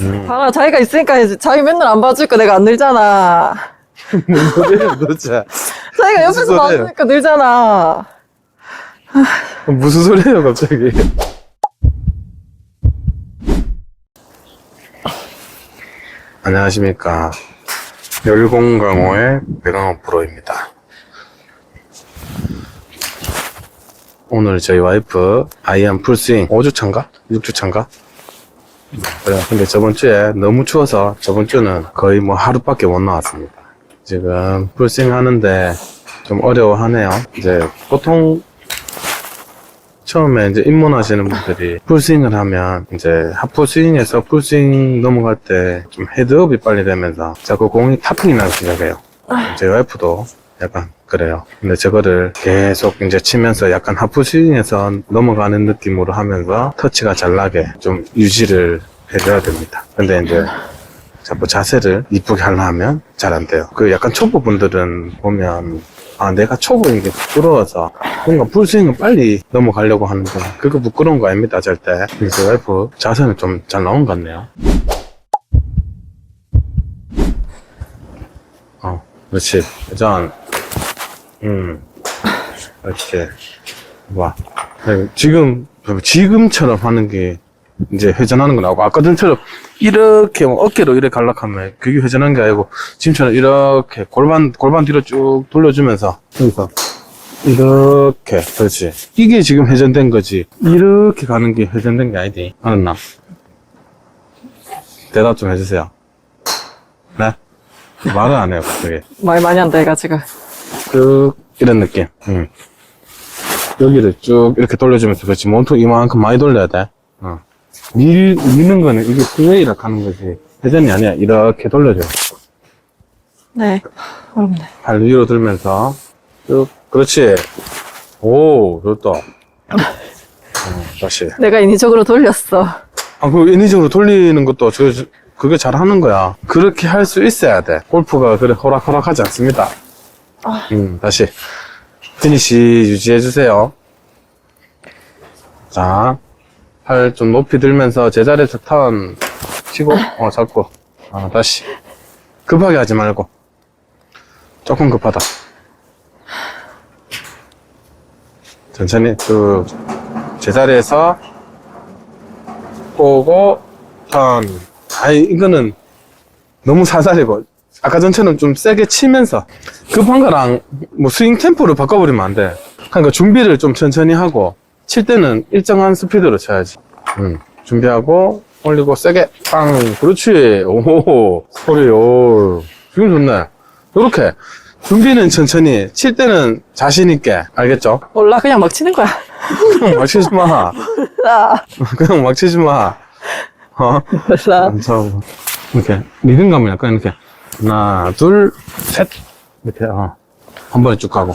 음. 봐라, 자기가 있으니까. 자기 맨날 안 봐주니까 내가 안 늘잖아. 뭔 소리예요, 도대체? 자기가 무슨 옆에서 소리예요? 봐주니까 늘잖아. 무슨 소리예요, 갑자기? 안녕하십니까. 열공강호의 배강호 프로입니다. 오늘 저희 와이프 아이언 풀스윙 5주 차인가? 6주 차인가? 그래. 근데 저번 주에 너무 추워서 저번 주는 거의 뭐 하루밖에 못 나왔습니다. 지금 풀스윙 하는데 좀 어려워하네요. 이제 보통 처음에 이제 입문하시는 분들이 풀스윙을 하면 이제 하프 스윙에서 풀스윙 넘어갈 때 좀 헤드업이 빨리 되면서 자꾸 공이 탑핑이 나기 시작해요. 제 와이프도 약간 그래요. 근데 저거를 계속 이제 치면서 약간 하프 스윙에서 넘어가는 느낌으로 하면서 터치가 잘 나게 좀 유지를 해줘야 됩니다. 근데 이제 자꾸 자세를 이쁘게 하려면 잘 안 돼요. 그 약간 초보분들은 보면 아 내가 초보인 게 부끄러워서 뭔가 풀스윙을 빨리 넘어가려고 하는데 그거 부끄러운 거 아닙니다 절대. 제 와이프 자세는 좀 잘 나온 것 같네요. 어, 그렇지. 전, 음, 그렇지. 와. 네, 지금, 지금처럼 하는 게 이제 회전하는 거 나오고, 아까 전처럼 이렇게 뭐 어깨로 이렇게 갈락하면 그게 회전한 게 아니고, 지금처럼 이렇게 골반, 골반 뒤로 쭉 돌려주면서, 그러니까, 이렇게, 그렇지. 이게 지금 회전된 거지. 이렇게 가는 게 회전된 게 아니지. 알았나? 대답 좀 해주세요. 네? 말을 안 해요, 갑자기. 말 많이 한다, 얘가 지금. 쭉 이런 느낌. 응. 여기를 쭉 이렇게 돌려주면서 그렇지 몸통 이만큼 많이 돌려야 돼. 어. 밀 미는 거는 이게 플레이라 하는 거지 회전이 아니야. 이렇게 돌려줘. 네. 어렵네. 발 위로 들면서 쭉 그렇지. 오 좋다. 어, 다시. 내가 인위적으로 돌렸어. 아, 그 인위적으로 돌리는 것도 저, 저- 그게 잘하는 거야. 그렇게 할 수 있어야 돼. 골프가 그래 호락호락하지 않습니다. 아. 음, 다시. 피니시 유지해주세요. 자, 팔 좀 높이 들면서 제자리에서 턴 치고, 어, 잡고. 아, 다시. 급하게 하지 말고. 조금 급하다. 천천히 쭉 제자리에서 오고 턴. 아이 이거는 너무 사살이고 아까 전처럼 좀 세게 치면서 급한 거랑 뭐 스윙 템포를 바꿔버리면 안 돼. 그러니까 준비를 좀 천천히 하고 칠 때는 일정한 스피드로 쳐야지. 음, 준비하고 올리고 세게 빵 그렇지 오 소리 오 지금 좋네 요렇게 준비는 천천히 칠 때는 자신 있게 알겠죠? 몰라, 그냥 막 치는 거야. 그냥 막 치지 마 몰라. 그냥 막 치지 마 어? 몰라. 저 이렇게 리듬감을 약간 이렇게 하나 둘 셋 이렇게 어. 한 번에 쭉 가고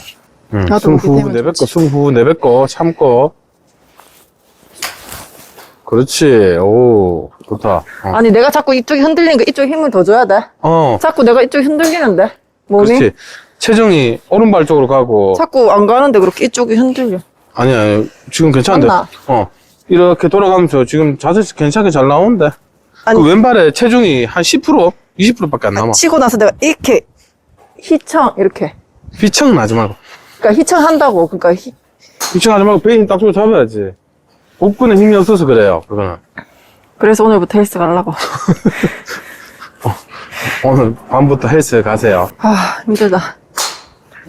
응. 나도 숨후 그렇게 되면 내뱉고 좋지. 숨 후 내뱉고 참고 그렇지 오 좋다 어, 아니, 내가 자꾸 이쪽이 흔들리는 거 이쪽 힘을 더 줘야 돼. 어 자꾸 내가 이쪽이 흔들리는데. 몸이. 그렇지 체중이 오른발 쪽으로 가고 자꾸 안 가는데 그렇게 이쪽이 흔들려. 아니야 지금 괜찮은데 맞나? 어 이렇게 돌아가면서 지금 자세 괜찮게 잘 나오는데 아니. 그 왼발에 체중이 한 10% 20%밖에 안 남아 치고 나서 내가 이렇게 휘청 이렇게. 휘청 나지 말고 그러니까 휘청 한다고. 그러니까 휘, 휘청 하지 말고 베인 딱 잡고 잡아야지 복근에 힘이 없어서 그래요 그거는 그래서 오늘부터 헬스 가려고. 오늘 밤부터 헬스 가세요 아 힘들다.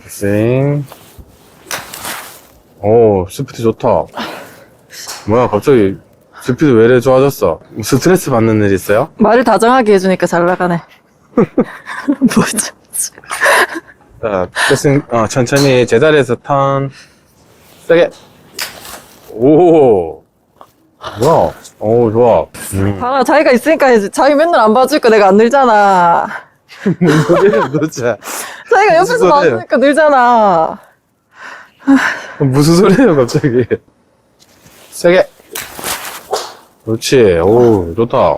싱. 오 스피드 좋다 뭐야 갑자기 스피드 왜 이래 좋아졌어 스트레스 받는 일 있어요? 말을 다정하게 해주니까 잘 나가네. 뭐지? 자, 패싱, 어, 천천히 제자리에서 턴 세게 오 뭐야 오 좋아 음. 봐라 자기가 있으니까 해야지. 자기 맨날 안 봐주니까 내가 안 늘잖아. 뭔 소리예요 도대체 자기가 무슨 옆에서 소리예요? 봐주니까 늘잖아. 무슨 소리예요 갑자기 세게 그렇지 오 좋다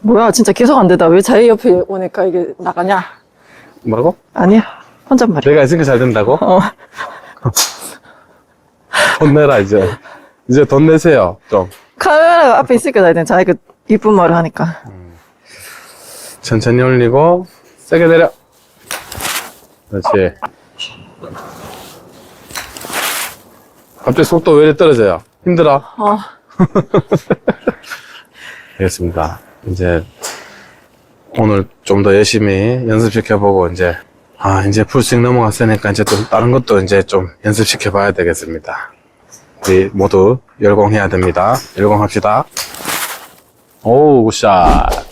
뭐야 진짜 계속 안 되다. 왜 자기 옆에 오니까 이게 나가냐? 뭐라고? 아니야. 혼잣말이야. 내가 있으니까 잘 된다고? 어. 돈 내라 이제 이제 돈 내세요 좀 카메라가 앞에 있으니까 잘 돼. 자기 그 이쁜 말을 하니까. 천천히 올리고 세게 내려 그렇지 갑자기 속도 왜 이렇게 떨어져요 힘들어 어, 알겠습니다. 이제 오늘 좀 더 열심히 연습시켜보고 이제 아 이제 풀스윙 넘어갔으니까 이제 또 다른 것도 이제 좀 연습시켜 봐야 되겠습니다. 우리 모두 열공해야 됩니다. 열공합시다. 오우 굿샷